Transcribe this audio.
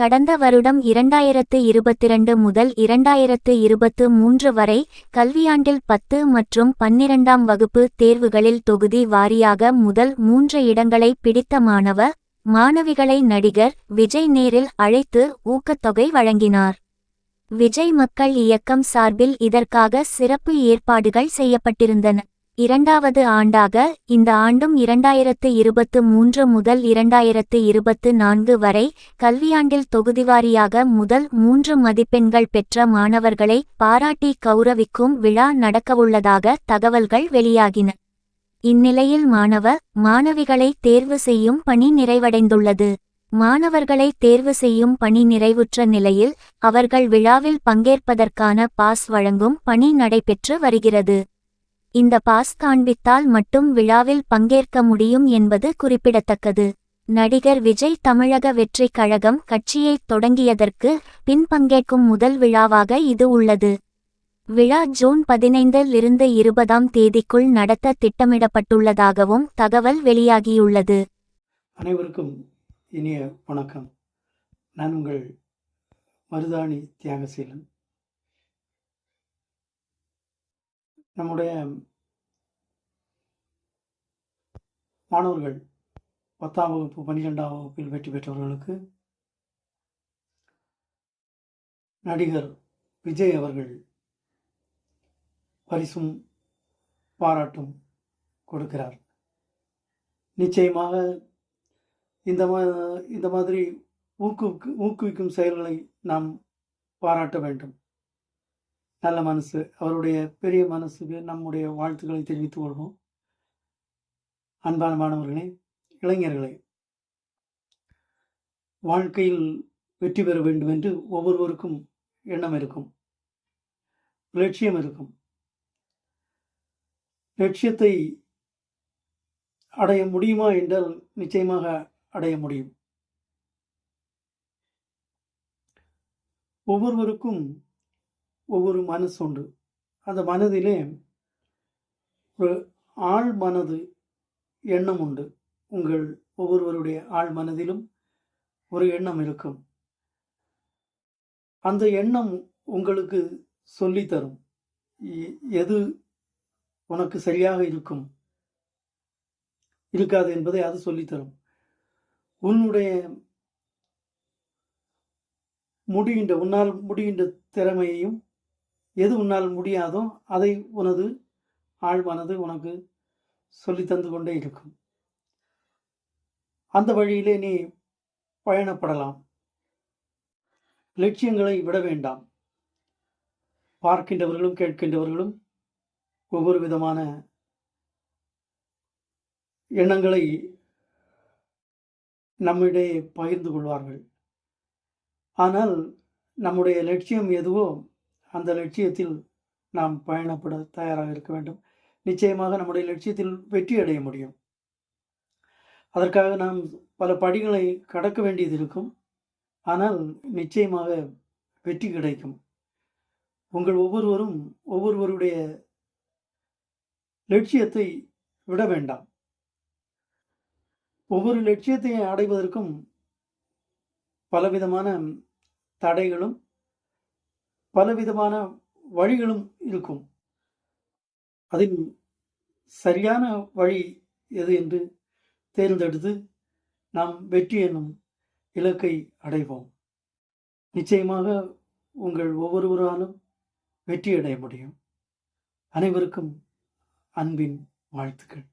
கடந்த வருடம் இரண்டாயிரத்து இருபத்திரண்டு முதல் இரண்டாயிரத்து இருபத்து மூன்று வரை கல்வியாண்டில் பத்து மற்றும் பன்னிரண்டாம் வகுப்பு தேர்வுகளில் தொகுதி வாரியாக முதல் மூன்று இடங்களை பிடித்த மாணவ மாணவிகளை நடிகர் விஜய் நேரில் அழைத்து ஊக்கத்தொகை வழங்கினார். விஜய் மக்கள் இயக்கம் சார்பில் இதற்காக சிறப்பு ஏற்பாடுகள் செய்யப்பட்டிருந்தன. இரண்டாவது ஆண்டாக இந்த ஆண்டும் இரண்டாயிரத்து இருபத்து மூன்று முதல் இரண்டாயிரத்து இருபத்து நான்கு வரை கல்வியாண்டில் தொகுதிவாரியாக முதல் மூன்று மதிப்பெண்கள் பெற்ற மாணவர்களை பாராட்டி கௌரவிக்கும் விழா நடக்கவுள்ளதாக தகவல்கள் வெளியாகின. இந்நிலையில் மாணவ மாணவிகளை தேர்வு செய்யும் பணி நிறைவடைந்துள்ளது. மாணவர்களை தேர்வு செய்யும் பணி நிறைவுற்ற நிலையில் அவர்கள் விழாவில் பங்கேற்பதற்கான பாஸ் வழங்கும் பணி நடைபெற்று வருகிறது. இந்த பாஸ் காண்பித்தால் மட்டும் விழாவில் பங்கேற்க முடியும் என்பது குறிப்பிடத்தக்கது. நடிகர் விஜய் தமிழக வெற்றிக் கழகம் கட்சியைத் தொடங்கியதற்கு பின் பங்கேற்கும் முதல் விழாவாக இது உள்ளது. விழா ஜூன் பதினைந்தில் இருந்து இருபதாம் தேதிக்குள் நடத்த திட்டமிடப்பட்டுள்ளதாகவும் தகவல் வெளியாகியுள்ளது. அனைவருக்கும் இனிய வணக்கம். நான் உங்கள் மருதாணி தியாகசீலன். நம்முடைய மாணவர்கள் பத்தாம் வகுப்பு பன்னிரெண்டாம் வகுப்பில் வெற்றி பெற்றவர்களுக்கு நடிகர் விஜய் அவர்கள் பரிசும் பாராட்டும் கொடுக்கிறார். நிச்சயமாக இந்த மா இந்த மாதிரி ஊக்குவிக்கு ஊக்குவிக்கும் செயல்களை நாம் பாராட்ட வேண்டும். நல்ல மனசு அவருடைய பெரிய மனசுக்கு நம்முடைய வாழ்த்துக்களை தெரிவித்துக் கொள்வோம். அன்பான மாணவர்களே இளைஞர்களே வாழ்க்கையில் வெற்றி பெற வேண்டும் என்று ஒவ்வொருவருக்கும் எண்ணம் இருக்கும் லட்சியம் இருக்கும். லட்சியத்தை அடைய முடியுமா என்றால் நிச்சயமாக அடைய முடியும். ஒவ்வொருவருக்கும் ஒவ்வொரு மனசு உண்டு அந்த மனதிலே ஒரு ஆள் மனது எண்ணம் உண்டு உங்கள் ஒவ்வொருவருடைய ஆள் மனதிலும் ஒரு எண்ணம் இருக்கும். அந்த எண்ணம் உங்களுக்கு சொல்லித்தரும். எ- எது உனக்கு சரியாக இருக்கும்? இருக்காது என்பதை அது சொல்லித்தரும். உன்னுடைய முடிகின்ற உன்னால் முடிகின்ற திறமையையும் எது உன்னால் முடியாதோ அதை உனது ஆழ்வானது உனக்கு சொல்லி தந்து கொண்டே இருக்கும். அந்த வழியிலே நீ பயணப்படலாம். லட்சியங்களை விட வேண்டாம். பார்க்கின்றவர்களும் கேட்கின்றவர்களும் ஒவ்வொரு விதமான எண்ணங்களை நம்மிடையே பகிர்ந்து கொள்வார்கள். ஆனால் நம்முடைய லட்சியம் எதுவோ அந்த லட்சியத்தில் நாம் பயணப்பட தயாராக இருக்க வேண்டும். நிச்சயமாக நம்முடைய லட்சியத்தில் வெற்றி அடைய முடியும். அதற்காக நாம் பல படிகளை கடக்க வேண்டியது இருக்கும். ஆனால் நிச்சயமாக வெற்றி கிடைக்கும். உங்கள் ஒவ்வொருவரும் ஒவ்வொருவருடைய லட்சியத்தை விட வேண்டாம். ஒவ்வொரு லட்சியத்தை அடைவதற்கும் பலவிதமான தடைகளும் பலவிதமான வழிகளும் இருக்கும். அதில் சரியான வழி எது என்று தேர்ந்தெடுத்து நாம் வெற்றி என்னும் இலக்கை அடைவோம். நிச்சயமாக உங்கள் ஒவ்வொருவராலும் வெற்றி அடைய முடியும். அனைவருக்கும் அன்பின் வாழ்த்துக்கள்.